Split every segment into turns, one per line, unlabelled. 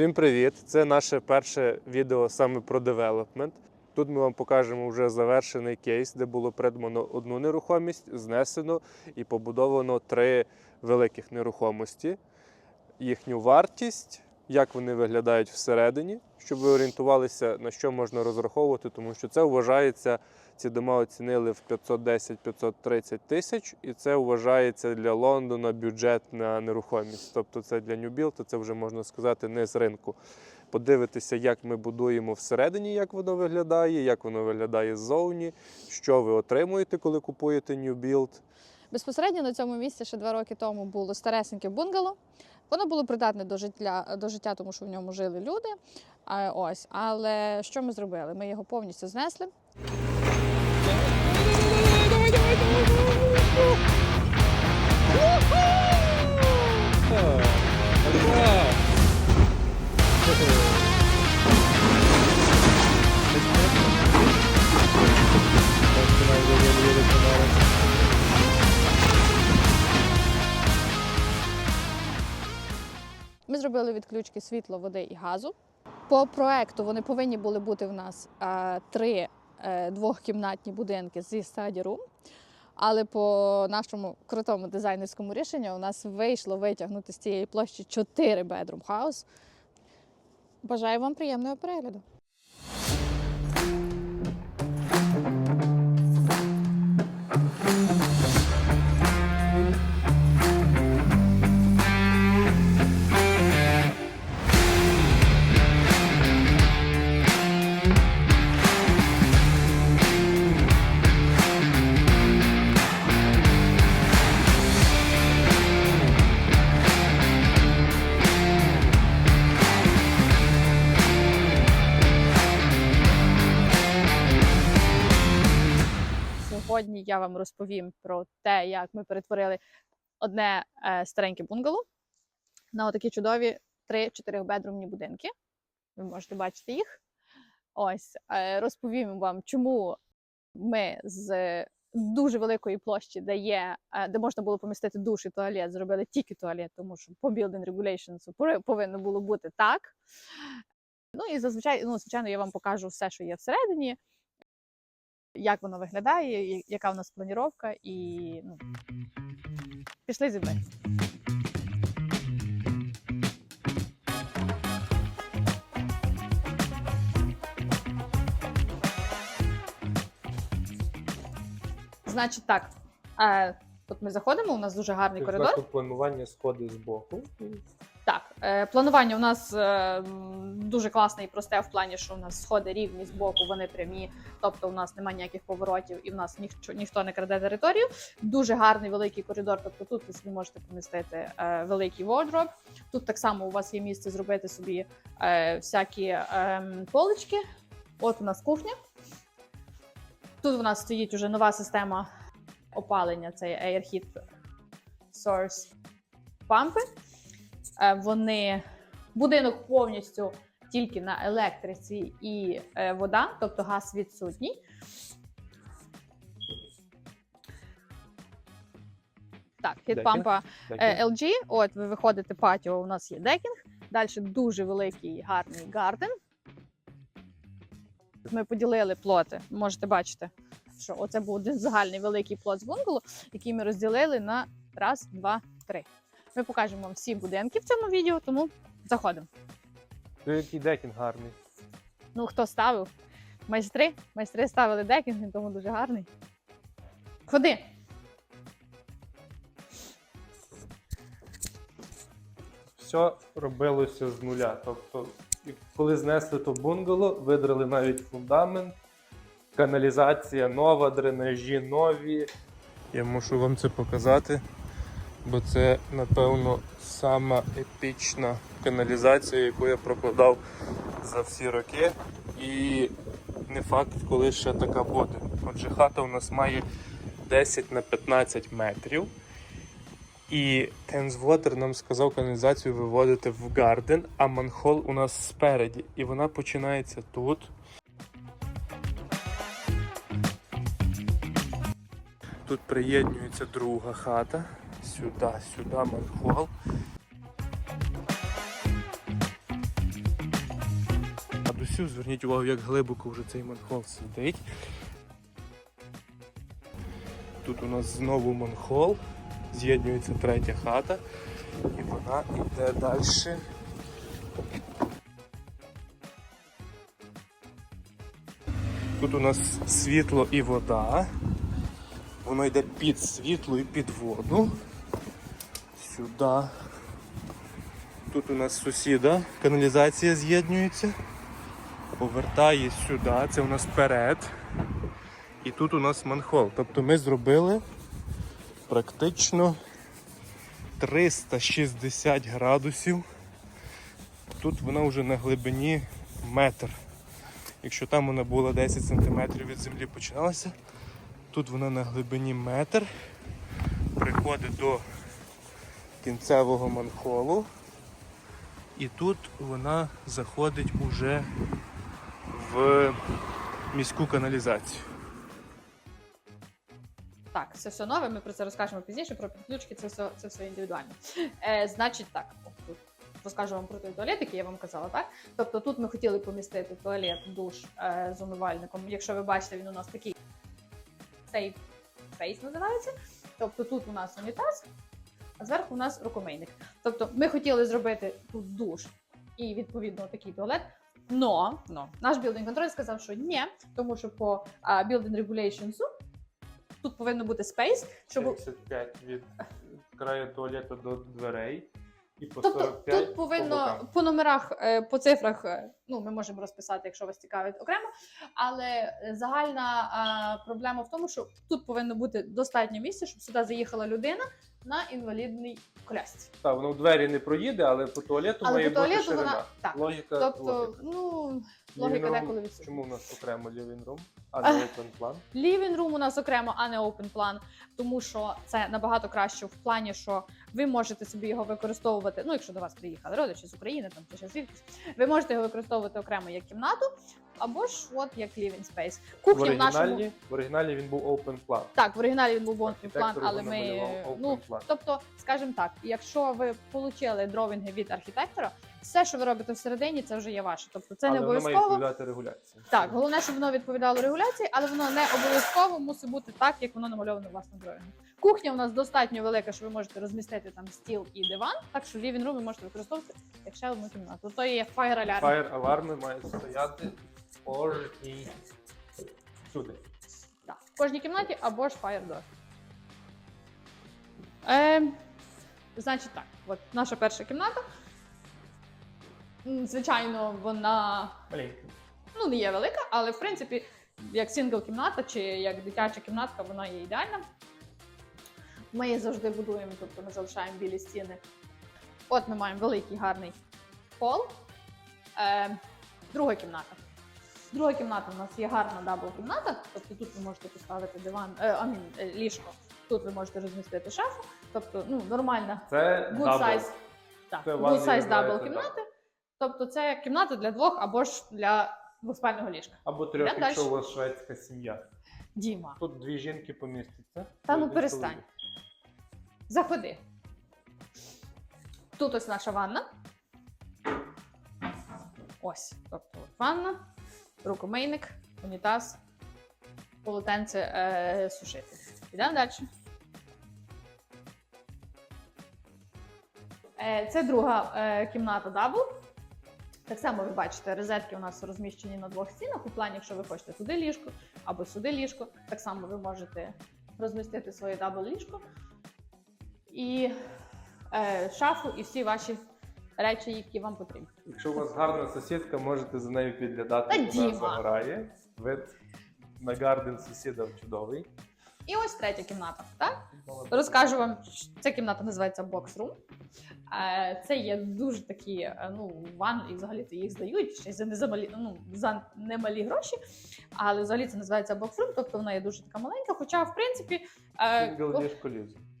Всім привіт! Це наше перше відео саме про девелопмент. Тут ми вам покажемо вже завершений кейс, де було придбано одну нерухомість, знесено і побудовано три великих нерухомості, їхню вартість, як вони виглядають всередині, щоб ви орієнтувалися, на що можна розраховувати, тому що це вважається, ці дома оцінили в 510-530 тисяч, і це вважається для Лондона бюджетна нерухомість. Тобто це для Ньюбіл, то це вже можна сказати не з ринку. Подивитися, як ми будуємо всередині, як воно виглядає, як воно виглядає ззовні, що ви отримуєте, коли купуєте Build.
Безпосередньо на цьому місці ще два роки тому було старесеньке бунгало. Воно було придатне до життя, до життя, тому що в ньому жили люди. А, ось, але що ми зробили? Ми його повністю знесли. Ми зробили відключки світла, води і газу. По проекту вони повинні були бути в нас е, три е, двохкімнатні будинки зі стаді рум. Але по нашому крутому дизайнерському рішенню у нас вийшло витягнути з цієї площі 4 bedroom house. Бажаю вам приємного перегляду. Сьогодні я вам розповім про те, як ми перетворили одне е, стареньке бунгало на отакі чудові три чотирьохбедрумні будинки. Ви можете бачити їх. Ось е, розповім вам, чому ми з дуже великої площі, де є, е, де можна було помістити душ і туалет, зробили тільки туалет, тому що по building regulations повинно було бути так. Ну і зазвичай, ну, звичайно, я вам покажу все, що є всередині, як воно виглядає, яка в нас планіровка, і ну, пішли зі мною. Значить, так. Е, от ми заходимо, у нас дуже гарний коридор.
планування сходи з боку.
Е, планування у нас е, дуже класне і просте в плані, що у нас сходи рівні з боку, вони прямі, тобто у нас немає ніяких поворотів і в нас ніхто, ніхто не краде територію. Дуже гарний великий коридор. Тобто тут ви собі можете помістити е, великий wardrobe. Тут так само у вас є місце зробити собі всякі е, полички. От у нас кухня. Тут у нас стоїть уже нова система опалення, це Airheat Source пампи. Е, Вони будинок повністю тільки на електриці і е, вода, тобто газ відсутній. Так, е, LG. От ви виходите патіо, у нас є декінг. Далі дуже великий гарний гарден. Ми поділили плоти. Можете бачити, що оце був один загальний великий плот з бунгало, який ми розділили на раз, два, три. Ми покажемо вам всі будинки в цьому відео, тому заходимо.
Ти який декінг гарний.
Ну, хто ставив? Майстри. Майстри ставили декінг, він тому дуже гарний. Ходи.
Все робилося з нуля. Тобто, коли знесли то бунгало, видрали навіть фундамент, каналізація нова, дренажі нові. Я мушу вам це показати, бо це, напевно, сама епічна каналізація, яку я прокладав за всі роки. І не факт, коли ще така буде. Отже, хата у нас має 10 на 15 метрів. І Thames нам сказав каналізацію виводити в гарден, а манхол у нас спереді. І вона починається тут. Тут приєднюється друга хата. Сюди, сюди манхол. градусів. Зверніть увагу, як глибоко вже цей манхол сидить. Тут у нас знову манхол, з'єднюється третя хата, і вона йде далі. Тут у нас світло і вода. Воно йде під світло і під воду. Сюди. Тут у нас сусіда, каналізація з'єднюється. Повертає сюди, це у нас перед. І тут у нас манхол. Тобто ми зробили практично 360 градусів. Тут вона вже на глибині метр. Якщо там вона була 10 см від землі починалася, тут вона на глибині метр. Приходить до кінцевого манхолу. І тут вона заходить уже в міську каналізацію.
Так, це все нове. Ми про це розкажемо пізніше. Про підключки це все, це все індивідуально. Е, значить, так, тут розкажу вам про той туалет, який я вам казала, так? Тобто тут ми хотіли помістити туалет, душ е, з умивальником. Якщо ви бачите, він у нас такий safe space називається. Тобто тут у нас унітаз, а зверху у нас рукомийник. Тобто ми хотіли зробити тут душ і відповідно такий туалет. Но, но наш білдинг контроль сказав, що ні, тому що по а, building regulations тут повинно бути space, щоб
75 від краю туалету до дверей і по
Тобто
45
тут повинно по, номерах, е, по цифрах, е, ну ми можемо розписати, якщо вас цікавить окремо. Але е, загальна е, проблема в тому, що тут повинно бути достатньо місця, щоб сюди заїхала людина на інвалідній колясці.
Так, воно в двері не проїде, але по туалету
Але
має
по
бути
туалету
ширина.
вона так.
Логіка,
Тобто,
логіка.
ну логіка
Living room-
деколи відсутня.
Чому в нас окремо living room, а не open plan?
Living room у нас окремо, а не open план, тому що це набагато краще в плані, що ви можете собі його використовувати. Ну, якщо до вас приїхали родичі з України, там чи ще звідкись, ви можете його використовувати окремо як кімнату, або ж от як living space.
В
Кухня в нашому
оригіналі, в оригіналі він був open plan.
так, в оригіналі він був open план, але ми ну
plan.
тобто, скажімо так, якщо ви отримали дровінги від архітектора, все, що ви робите всередині, це вже є ваше. Тобто, це не
але воно має
обов'язково.
відповідати регуляції.
Так, головне, щоб воно відповідало регуляції, але воно не обов'язково мусить бути так, як воно намальовано вас дровінгу. Кухня у нас достатньо велика, що ви можете розмістити там стіл і диван, так що living room ви можете використовувати як ще одну кімнату. То є fire alarm.
Fire аларми мають стояти кожній сюди.
Так, в кожній кімнаті або ж fire door. Е, значить так, от наша перша кімната. Звичайно, вона
Маленький.
ну, не є велика, але в принципі, як сингл кімната чи як дитяча кімнатка, вона є ідеальна. Ми її завжди будуємо, тобто ми залишаємо білі стіни. От ми маємо великий гарний пол. Е, друга кімната. Друга кімната у нас є гарна дабл-кімната, тобто тут ви можете поставити диван, е, I е, ліжко. Тут ви можете розмістити шафу. Тобто, ну, нормальна
Це
good
double.
size, так,
Це
good size double кімнати. Тобто це кімната для двох або ж для двоспального ліжка.
Або трьох,
Йдемо
якщо
дальше.
у вас шведська сім'я.
Діма,
Тут дві жінки помістяться.
Та ну
один
перестань.
чоловік.
заходи. Тут ось наша ванна. Ось, тобто от ванна, рукомийник, унітаз, полотенце е, сушити. Йдемо далі. Е, це друга е, кімната дабл. Так само ви бачите, розетки у нас розміщені на двох стінах. У плані, якщо ви хочете туди ліжко або сюди ліжко, так само ви можете розмістити своє дабл ліжко і е, шафу, і всі ваші речі, які вам потрібні.
Якщо у вас гарна сусідка, можете за нею підглядати,
Та
як вона
Діма!
загорає. Вид на гарден сусіда чудовий.
І ось третя кімната. Так? Розкажу вам, ця кімната називається Box Room. Е, Це є дуже такі, е, ну, ван, і взагалі то їх здають ще й за незамалі, ну, за немалі гроші. Але взагалі це називається Box Room, тобто вона є дуже така маленька. Хоча, в принципі, е,
Сингл ліжко.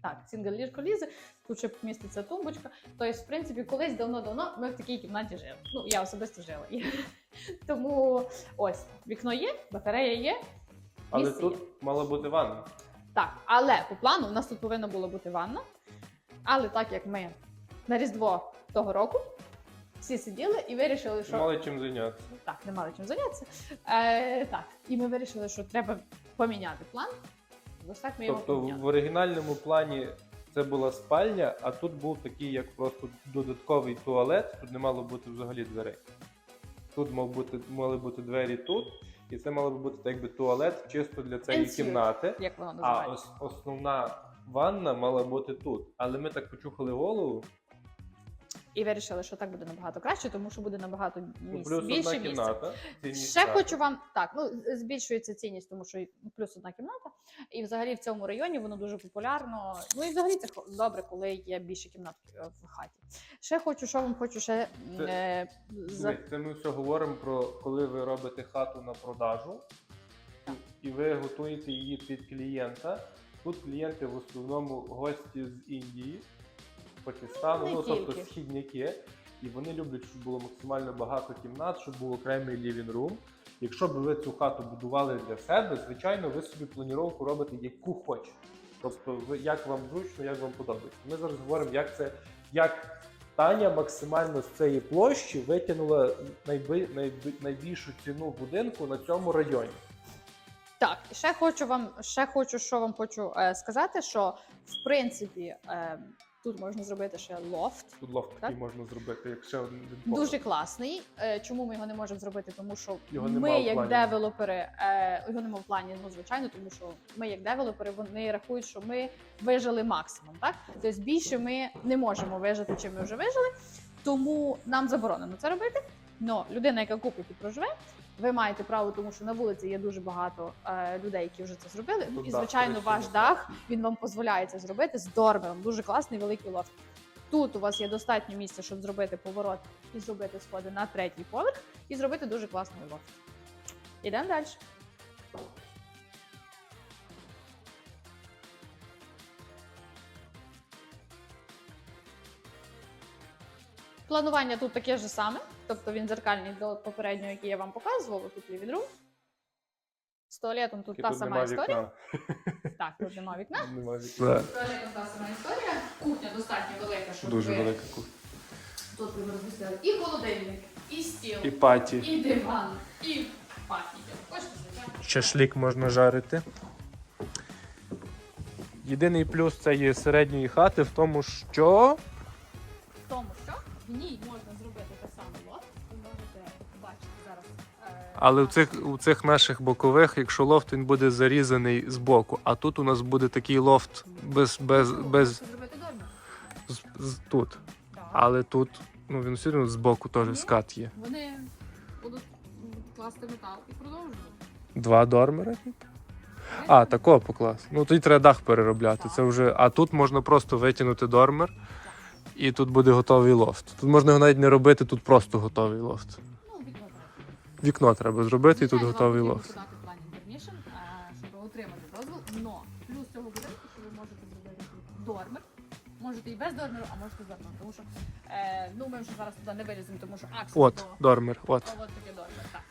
Так, сингл ліжко лізе, тут ще міститься тумбочка. Тобто, в принципі, колись давно-давно ми в такій кімнаті жили. Ну, я особисто жила. Тому ось вікно є, батарея є.
Але тут
є.
мала бути ванна.
Так, але по плану у нас тут повинна була бути ванна. Але так як ми на Різдво того року всі сиділи і вирішили, що
Мали чим зайнятися.
так, не мали чим зайнятися. Е, так, і ми вирішили, що треба поміняти план. Ось так ми
Тобто
його
в оригінальному плані це була спальня, а тут був такий, як просто додатковий туалет. Тут не мало бути взагалі дверей. Тут мав бути, мали бути двері тут, і це мало би бути так, якби туалет чисто для цієї
Ensuite.
кімнати.
Як воно
А ос- основна ванна мала бути тут. Але ми так почухали голову.
І вирішили, що так буде набагато краще, тому що буде набагато
Ну,
місць,
плюс
більше
одна
місця.
кімната. цінність
Ще
так.
хочу вам так, ну збільшується цінність, тому що ну, плюс одна кімната. І взагалі в цьому районі воно дуже популярно. Ну і взагалі це добре, коли є більше кімнат в хаті. Ще хочу, що вам хочу ще
Це-
е, за
Дивись, Це ми все говоримо про коли ви робите хату на продажу, і ви готуєте її під клієнта. Тут клієнти в основному гості з Індії, Пакистану,
Ну,
ну, тобто східняки. І вони люблять, щоб було максимально багато кімнат, щоб був окремий living room. Якщо б ви цю хату будували для себе, звичайно, ви собі планіровку робите яку хочете. Тобто, ви як вам зручно, як вам подобається. Ми зараз говоримо, як це як Таня максимально з цієї площі витягнула найби, найби, найбільшу ціну будинку на цьому районі.
Так, і ще хочу вам, ще хочу, що вам хочу е, сказати, що в принципі е, тут можна зробити ще лофт.
Тут лофт такий можна зробити, як ще один поверх.
Дуже класний. Е, Чому ми його не можемо зробити? Тому що
Його
ми,
в
як
плані.
девелопери, е, його нема в плані, ну звичайно, тому що ми, як девелопери, вони рахують, що ми вижили максимум. Так, тобто більше ми не можемо вижити, чим ми вже вижили. Тому нам заборонено це робити. Но людина, яка купить і проживе, ви маєте право, тому що на вулиці є дуже багато е, людей, які вже це зробили. Ну
Тут
і
дах
звичайно, ваш дах він вам дозволяє це зробити з дормером. Дуже класний великий лофт. Тут у вас є достатньо місця, щоб зробити поворот і зробити сходи на третій поверх, і зробити дуже класний лофт. Ідемо далі. Планування тут таке ж саме, тобто він дзеркальний до попереднього, який я вам показувала. Тут room. З туалетом тут
І
та
тут
сама історія.
вікна.
Так, тут нема вікна.
Нема вікна.
З туалетом та сама історія. Кухня достатньо велика, щоб
Дуже
ви
велика кухня.
тут ви розмістили і холодильник, і стіл,
І паті.
і диван, і пахніть. Хочете.
Шашлик можна жарити. Єдиний плюс цієї середньої хати
В тому, що в ній можна зробити те саме лот. Ви можете бачити зараз. е,
Але у
наш-
цих, у цих наших бокових, якщо лофт він буде зарізаний з боку, а тут у нас буде такий лофт без, без,
Ну,
без
зробити дормер.
з, з- тут. Але тут ну, він все одно з боку теж скат є.
Вони будуть м, класти метал і продовжувати.
Два дормери. А, такого поклас. Ну тоді треба дах переробляти. Це вже. А тут можна просто витягнути дормер, і тут буде готовий лофт. Тут можна його навіть не робити, тут просто готовий лофт.
Ну, вікно треба.
Вікно треба зробити, і тут готовий лофт.
щоб отримати дозвіл. Но плюс цього будинку, що ви можете зробити дормер. Можете і без дормеру, а можете з дормером. Тому що е, ну ми вже зараз туди не виліземо, тому що акс
От,
до
дормер. От.
От таке дормер. Так.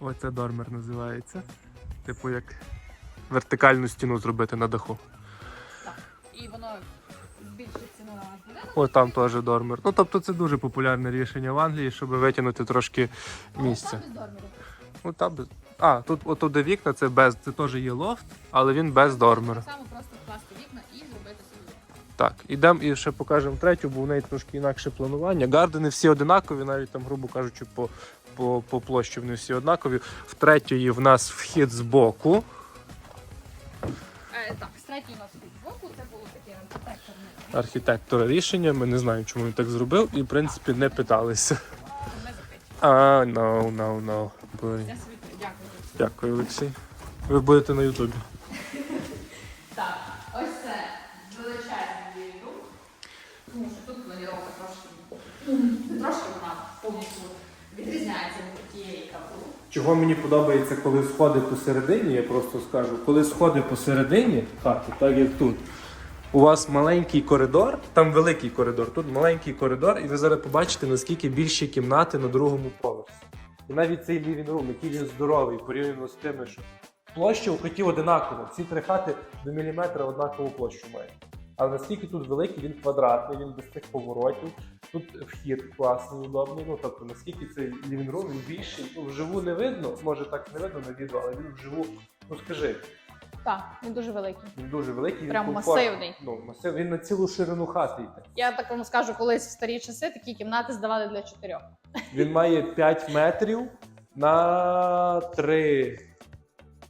Оце дормер називається. Типу як вертикальну стіну зробити на даху.
так. І воно на будинок.
Там теж дормер. Ну тобто це дуже популярне рішення в Англії, щоб витягнути трошки місця.
без дормеру.
Ну там без. А, тут отут де вікна, це без, це теж є лофт, але він без дормера.
Так само просто вкласти вікна і зробити собі.
Так, ідемо і ще покажемо третю, бо в неї трошки інакше планування. Гардени всі одинакові, навіть там, грубо кажучи, по, по, по площі вони всі однакові. В третьої в нас вхід з боку.
Е, так, з третьої у нас
Архітектора рішення. Ми не знаємо, чому він так зробив, і в принципі не питалися. А, no, no, no.
Собі дякую.
Дякую, Олексій. Ви будете на Ютубі.
Так, ось це величезний віру. Тому що тут планіровка трошки, трошки вона повністю відрізняється від тієї каву.
Чого мені подобається, коли сходи посередині, я просто скажу, коли сходи посередині хати, так як тут. У вас маленький коридор, там великий коридор, тут маленький коридор, і ви зараз побачите, наскільки більші кімнати на другому поверсі. І навіть цей room, який він здоровий, порівняно з тими, що площа у котів одинакова. Ці три хати до міліметра однакову площу мають. Але наскільки тут великий, він квадратний, він без тих поворотів. Тут вхід класний, удобний. Ну тобто, наскільки цей лівінрум він більший. Ну, вживу не видно, може так не видно на відео, але він вживу, ну скажи,
Так, він дуже великий.
він дуже великий, він
Прям
комфортний.
масивний.
Ну, масив, він на цілу ширину хати йде.
Я так вам скажу, колись в старі часи такі кімнати здавали для чотирьох.
Він має 5 метрів на 3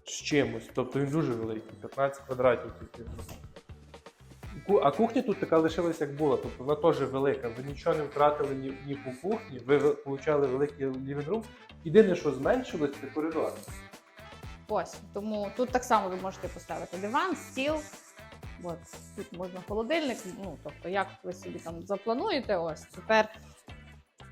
з чимось. Тобто він дуже великий, 15 квадратів тільки. А кухня тут така лишилась, як була. Тобто вона теж велика. Ви нічого не втратили ні, ні по кухні, ви получали великий лівінрум. Єдине, що зменшилось, це коридор.
Ось тому тут так само ви можете поставити диван, стіл. От тут можна холодильник. Ну тобто, як ви собі там заплануєте, ось тепер.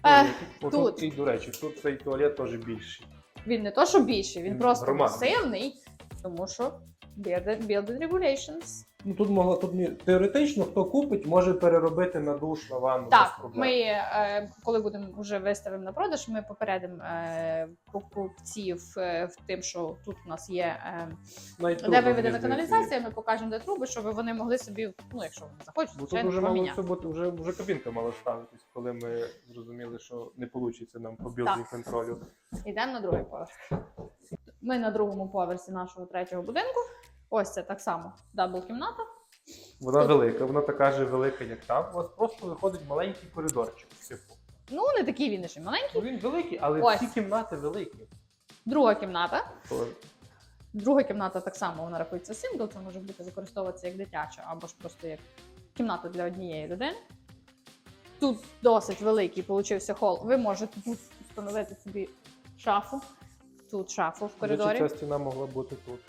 Е,
Отут,
тут.
і, до речі, тут цей туалет теж більший.
він не то, що більший, він
Він
просто
громадний.
масивний, тому що building regulations.
Ну тут могла тут теоретично, хто купить, може переробити на душ, на ванну. без
Так,
проблем.
ми е, коли будемо вже виставимо на продаж, ми попередимо е, покупців е, в тим, що тут у нас є е,
Навіть
де виведена
мені здається,
каналізація. Ми покажемо де труби, щоб вони могли собі, ну якщо вони захочуть,
Бо тут
звичайно,
вже мало
поміняти.
все бути, вже, вже кабінка мала ставитись, коли ми зрозуміли, що не вийде нам по білдинг контролю.
Йдемо на другий поверх. Ми на другому поверсі нашого третього будинку. Ось це так само дабл кімната.
Вона
Тут-
велика, вона така ж велика, як там. У вас просто виходить маленький коридорчик. Типу.
Ну не такий він і маленький.
Ну, він великий, але
Ось.
всі кімнати великі.
Друга кімната.
То
Друга кімната так само вона рахується сингл, це може бути використовуватися як дитяча, або ж просто як кімната для однієї людини. Тут досить великий получився хол. Ви можете тут встановити собі шафу. Тут шафу в коридорі.
ця стіна могла бути тут.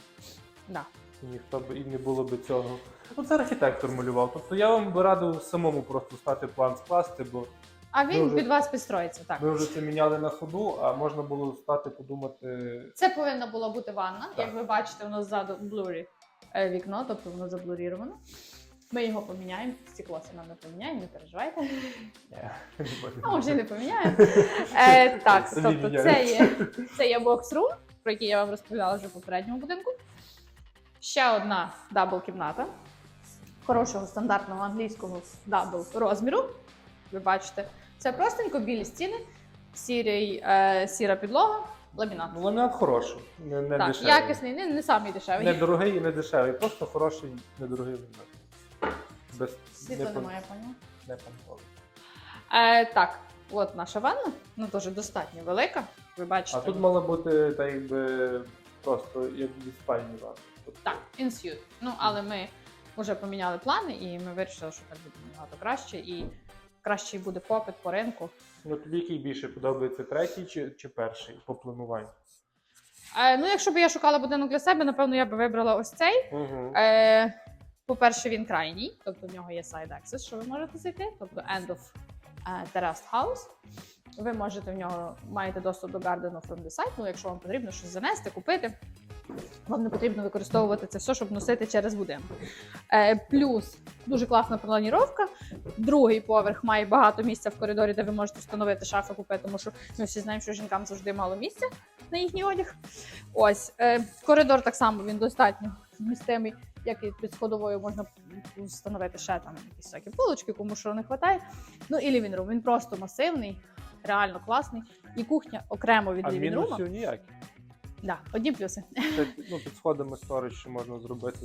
Да.
Ніхто б і не було би цього. Ну, це архітектор малював. Тобто я вам би радив самому просто стати план скласти, бо
А він
вже-
під вас підстроїться. Так.
ми вже це міняли на ходу, а можна було стати подумати.
Це повинна була бути ванна.
Так.
Як ви бачите, нас ззаду блурі е, вікно, тобто воно заблуріровано. Ми його поміняємо. Стекло це нам не поміняємо, не переживайте. А і не поміняємо. Е, так, тобто це є, це є бокс-рум, про який я вам розповідала вже в попередньому будинку. Ще одна дабл кімната. Хорошого стандартного англійського дабл розміру. Ви бачите, це простенько білі стіни, сірий, е, сіра підлога, ламінат.
Ну, ламінат хороший, не, не
Так,
дешевий.
якісний, не, не самий дешевий.
Не дорогий і не дешевий, просто хороший, недорогий ламінат. Без
Світла
не,
немає, поняла.
не панковий.
Е, так, от наша ванна, ну теж достатньо велика. Ви бачите.
А тут мала бути так якби просто як від спальні ванна. Тобто,
Так, інсют. Ну, але ми вже поміняли плани, і ми вирішили, що так буде набагато краще, і кращий буде попит по ринку.
Ну тобі який більше подобається третій чи, чи перший по плануванню?
Е, ну, якщо б я шукала будинок для себе, напевно, я б вибрала ось цей.
Угу.
Е, по-перше, він крайній, тобто в нього є side access, що ви можете зайти, тобто end of е, terraced house. Ви можете в нього маєте доступ до Garden from the site, ну якщо вам потрібно щось занести, купити. Вам не потрібно використовувати це все, щоб носити через будинок. Е, плюс дуже класна планіровка. Другий поверх має багато місця в коридорі, де ви можете встановити шафи купити, тому що ми всі знаємо, що жінкам завжди мало місця на їхній одяг. Ось е, коридор так само він достатньо вмістимий, як і під сходовою можна встановити ще там якісь всякі полочки, кому що не вистачає. Ну і лівінрум. Він просто масивний, реально класний. І кухня окремо від
А
лівінрума. Да, одні плюси.
Це, ну, під сходами сторож ще можна зробити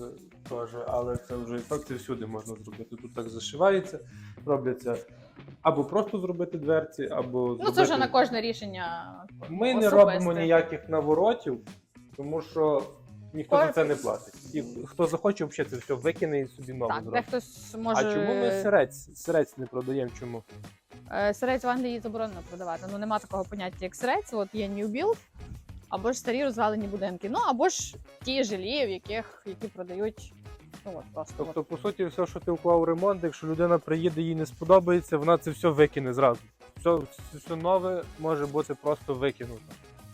теж, але це вже і так це всюди можна зробити. Тут так зашивається, робляться або просто зробити дверці, або
Ну
зробити...
це вже на кожне рішення.
Ми не робимо ніяких наворотів, тому що ніхто за це не платить. І хто захоче, взагалі це все викине і собі нове
Так,
зробить.
дехтось може.
А чому ми сирець, сирець не продаємо? Чому?
Е, Сирець в Англії заборонено продавати. Ну нема такого поняття, як сирець. От є new build, або ж старі розвалені будинки. Ну або ж ті жилі, в яких які продають. Ну от просто. от.
Тобто, по суті, все, що ти вклав у ремонт, якщо людина приїде, їй не сподобається, вона це все викине зразу. Все, все нове може бути просто викинуто.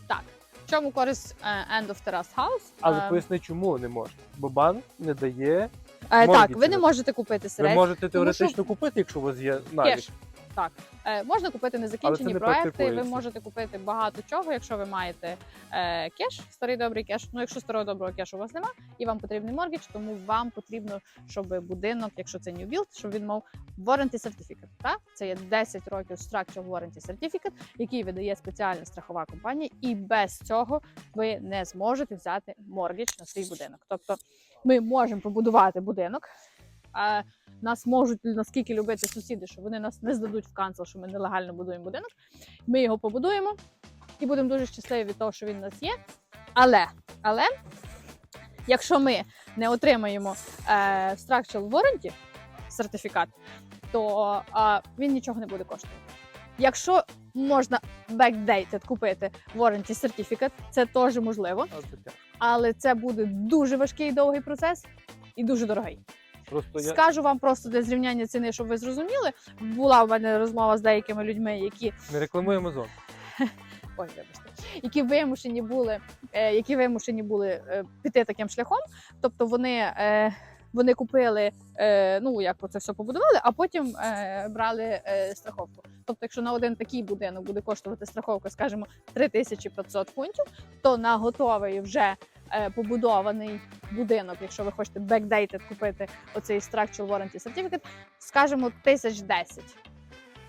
Так. В чому користь е, End of Terrace House?
Але
Е,
поясни, чому не можна. Бо банк не дає.
е, так, ви не можете купити
Ви
сирець.
можете
тому що-
теоретично купити, якщо у вас є налік.
Так, е, можна купити незакінчені
не
проекти. Ви можете купити багато чого, якщо ви маєте е, кеш, старий добрий кеш. Ну, якщо старого доброго кешу у вас нема, і вам потрібний моргідж, тому вам потрібно, щоб будинок, якщо це new build, щоб він мав warranty certificate. Так? Це є 10 років structural warranty certificate, який видає спеціальна страхова компанія, і без цього ви не зможете взяти моргідж на свій будинок. Тобто ми можемо побудувати будинок. А нас можуть наскільки любити сусіди, що вони нас не здадуть в канцел, що ми нелегально будуємо будинок. Ми його побудуємо і будемо дуже щасливі від того, що він у нас є. Але, але якщо ми не отримаємо е, structural warranty сертифікат, то е, він нічого не буде коштувати. Якщо можна backdated купити warranty certificate, це теж можливо, але це буде дуже важкий і довгий процес і дуже дорогий.
Просто я
Скажу вам просто для зрівняння ціни, щоб ви зрозуміли. Була в мене розмова з деякими людьми, які
не рекламую Amazon.
ой, вибачте, які вимушені були, е, які вимушені були е, піти таким шляхом. Тобто вони, е, вони купили, ну як це все побудували, а потім брали страховку. Тобто, якщо на один такий будинок буде коштувати страховка, скажімо, 3500 фунтів, то на готовий вже побудований будинок, якщо ви хочете backdated купити оцей structural warranty certificate, скажімо, 1010.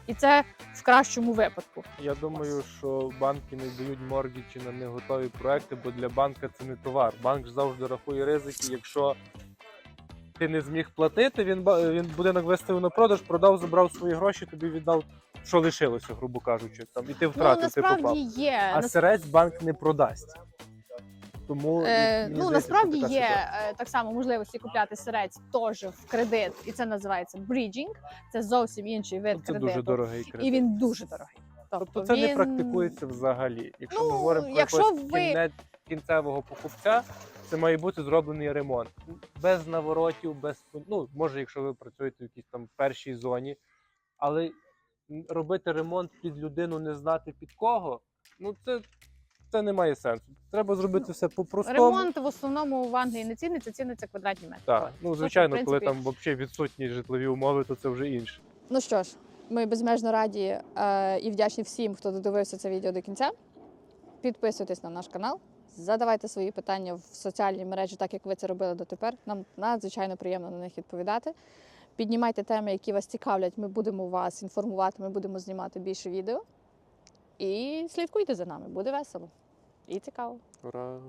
І це в кращому випадку.
Я думаю, що банки не дають моргічі на неготові проекти, бо для банка це не товар. Банк ж завжди рахує ризики. Якщо ти не зміг платити, він він будинок виставив на продаж, продав, забрав свої гроші, тобі віддав, що лишилося, грубо кажучи. Там і ти
Ну,
втратив, ти попав.
є.
А сирець банк не продасть. Тому
Е, ну насправді
така
є
ситуація.
е, так само можливості купляти сирець теж в кредит, і це називається bridging. Це зовсім інший вид
Це
кредиту.
дуже дорогий кредит.
і він дуже дорогий.
Тобто це
він...
не практикується взагалі. Якщо
Ну,
ми говоримо про
якщо ви-
кінець кінцевого покупця, це має бути зроблений ремонт без наворотів, без ну може, якщо ви працюєте в якійсь там першій зоні, але робити ремонт під людину, не знати під кого, ну це, це не має сенсу. Треба зробити все по-простому.
Ремонт в основному в Англії не ціниться, ціниться квадратні метри.
Так, ну
Тобто,
звичайно,
в
коли там взагалі відсутні житлові умови, то це вже інше.
Ну що ж, ми безмежно раді е, і вдячні всім, хто додивився це відео до кінця. Підписуйтесь на наш канал, задавайте свої питання в соціальній мережі, так як ви це робили дотепер. Нам надзвичайно приємно на них відповідати. Піднімайте теми, які вас цікавлять. Ми будемо вас інформувати, ми будемо знімати більше відео. І слідкуйте за нами, буде весело і цікаво.
Ура!